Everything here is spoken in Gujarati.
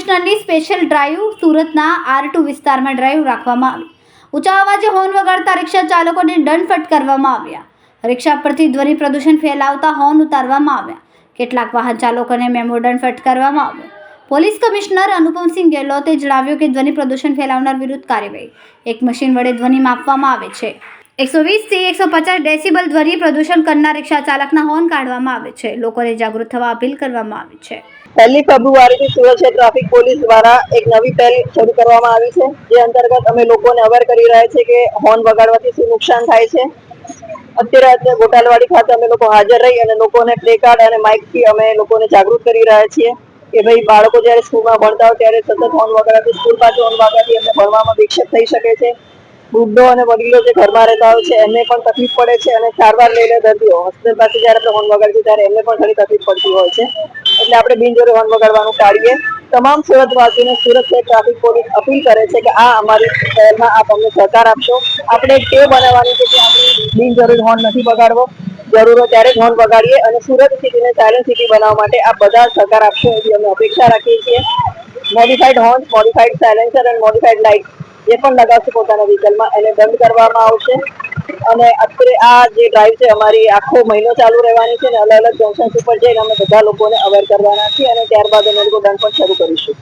કમિશનરની સ્પેશિયલ ડ્રાઈવ સુરતના આર ટુ વિસ્તારમાં ડ્રાઈવ રાખવામાં આવી. ઊંચા અવાજે હોર્ન વગાડતા રિક્ષા ચાલકોને દંડ ફટકારવામાં આવ્યા. રિક્ષા પરથી ધ્વનિ પ્રદૂષણ ફેલાવતા હોર્ન ઉતારવામાં આવ્યા. કેટલાક વાહન ચાલકોને મેમો દંડ ફટકારવામાં આવ્યો. પોલીસ કમિશનર અનુપમસિંહ ગેહલોતે જણાવ્યું કે ધ્વનિ પ્રદૂષણ ફેલાવનાર વિરુદ્ધ કાર્યવાહી. એક મશીન વડે ધ્વનિ માપવામાં આવે છે. એકસો વીસથી એકસો પચાસ ડેસિબલ ધ્વનિ પ્રદૂષણ કરનાર રિક્ષા ચાલકના હોર્ન કાઢવામાં આવે છે. લોકોને જાગૃત થવા અપીલ કરવામાં આવી છે. પહેલી ફેબ્રુઆરીથી સુરત શહેર ટ્રાફિક પોલીસ દ્વારા એક નવી પહેલ શરૂ કરવામાં આવી છે, જે અંતર્ગત અમે લોકોને અવેર કરી રહ્યા છે કે હોર્ન વગાડવાથી શું નુકસાન થાય છે. અત્યારે ગોટાલવાડી ખાતે અમે લોકો હાજર રહી અને લોકોને પ્લે કાર્ડ અને માઇકથી અમે લોકોને જાગૃત કરી રહ્યા છીએ કે ભાઈ, બાળકો જ્યારે સ્કૂલમાં ભણતા હોય ત્યારે સતત હોર્ન વગાડવાથી સ્કૂલ પાસે હોર્ન વગાડવાથી એમને ભણવામાં વિક્ષેપ થઈ શકે છે. વૃદ્ધો અને વડીલો જે ઘરમાં રહેતા હોય છે, એમને પણ તકલીફ પડે છે અને સારવાર લઈને દર્દીઓ હોસ્પિટલ પાસે જ્યારે આપણે હોર્ન વગાડીએ ત્યારે એમને પણ ઘણી તકલીફ પડતી હોય છે. એટલે આપણે બિનજરૂરી હોર્ન વગાડવાનું ટાળીએ. તમામ સુરતવાસીને સુરત શહેર ટ્રાફિક પોલીસ અપીલ કરે છે કે આ અમારી શહેરમાં આપ અમને સહકાર આપશો. આપણે ટેવ બનાવવાની છે કે આપણે બિનજરૂરી હોર્ન નથી વગાડવો. જરૂર ત્યારે જ હોર્ન વગાડીએ અને સુરત સિટીને સાયલન્ટ સિટી બનાવવા માટે આ બધા સહકાર આપશો. એવી અમે અપેક્ષા રાખીએ છીએ. મોડિફાઈડ હોર્ન મોડિફાઈડ સાયલેન્સર અને મોડિફાઈડ લાઇટ જે પણ લગાવશે પોતાના વ્હીકલમાં. એને દંડ કરવામાં આવશે. અને અત્યારે આ જે ડ્રાઈવ છે, અમારી આખો મહિનો ચાલુ રહેવાની છે અને અલગ અલગ જંકશન ઉપર જઈને અમે બધા લોકોને અવેર કરવાના છીએ અને ત્યારબાદ અમે લોકો દંડ પણ શરૂ કરીશું.